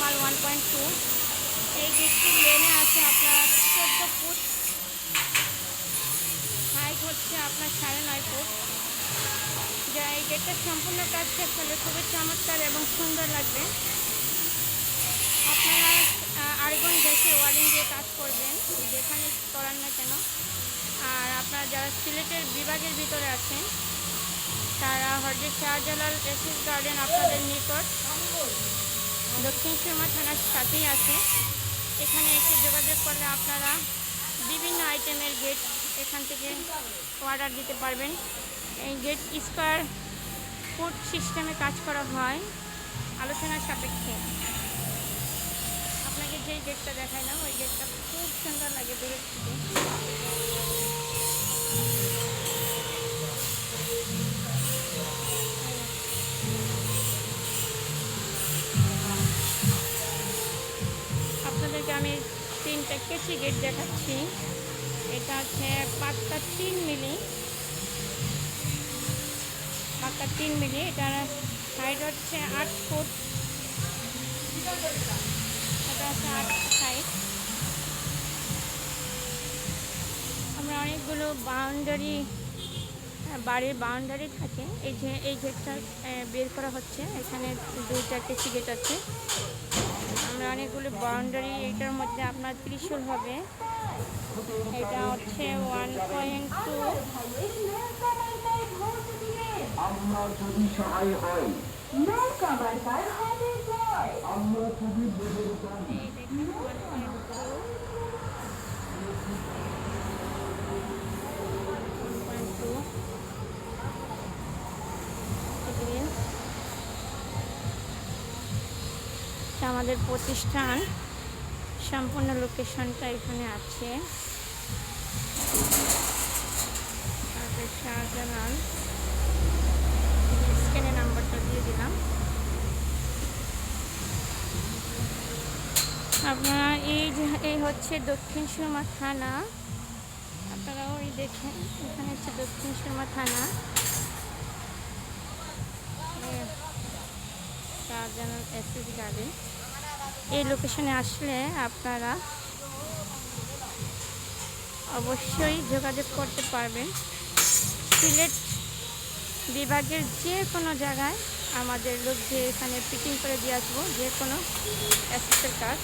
মাল one point two এই গেটটির লেনে আছে আপনার চোদ্দ ফুট। হাইট হচ্ছে আপনার সাড়ে নয় ফুট। যা এই গেটটার সম্পূর্ণ কাজ শেষ হলে খুবই চমৎকার এবং সুন্দর লাগবে। আপনারা আরেকজন গ্যাসে ওয়ারিং দিয়ে কাজ করবেন, যেখানে করান না কেন। আর আপনারা যারা সিলেটের বিভাগের ভিতরে আছেন তারা হরজে শাহজালাল এসিস গার্ডেন আপনাদের নিকট দক্ষিণ সুরমা থানার সাথেই আছে। এখানে এসে যোগাযোগ করলে আপনারা বিভিন্ন আইটেমের গেট এখান থেকে অর্ডার দিতে পারবেন। এই গেট স্কোয়ার ফুট সিস্টেমে কাজ করা হয় আলোচনার সাপেক্ষে। আপনাকে যেই গেটটা দেখায় না ওই গেটটা খুব সুন্দর লাগে দূরের থেকে। কেচি গেট দেখাচ্ছি। এটা হচ্ছে পাক্কা তিন মিলি। পাক্কা তিন মিলি এটার সাইড হচ্ছে আট ফুট। এটা হচ্ছে আট সাইড আমরা অনেকগুলো বাউন্ডারি বাড়ির বাউন্ডারি থাকে। এই যে, এই গেটটা বের করা হচ্ছে। এখানে দুই চারটে সিগেট আছে। আমরা অনেকগুলো বাউন্ডারি এইটার মধ্যে আপনার ত্রিশুল হবে। এটা হচ্ছে ওয়ান পয়েন্ট টু আমরা যদি সহায় আমরা যদি বেদের গান এই দেখেন one point two point two আমাদের প্রতিষ্ঠান। সম্পূর্ণ লোকেশনটা এখানে আছে। শাহজালাল। স্ক্যানে নাম্বারটা দিয়ে দিলাম। আপনারা এই এই হচ্ছে দক্ষিণ সুরমা থানা। আপনারা ওই দেখেন, এখানে হচ্ছে দক্ষিণ সুরমা থানা। শাহজালাল এসএস গার্ডেন এই লোকেশনে আসলে আপনারা অবশ্যই যোগাযোগ করতে পারবেন। সিলেট বিভাগের যে কোনো জায়গায় আমাদের লোক যে এখানে ফিটিং করে দিয়ে আসব যে কোনো অ্যাসেসের কাজ।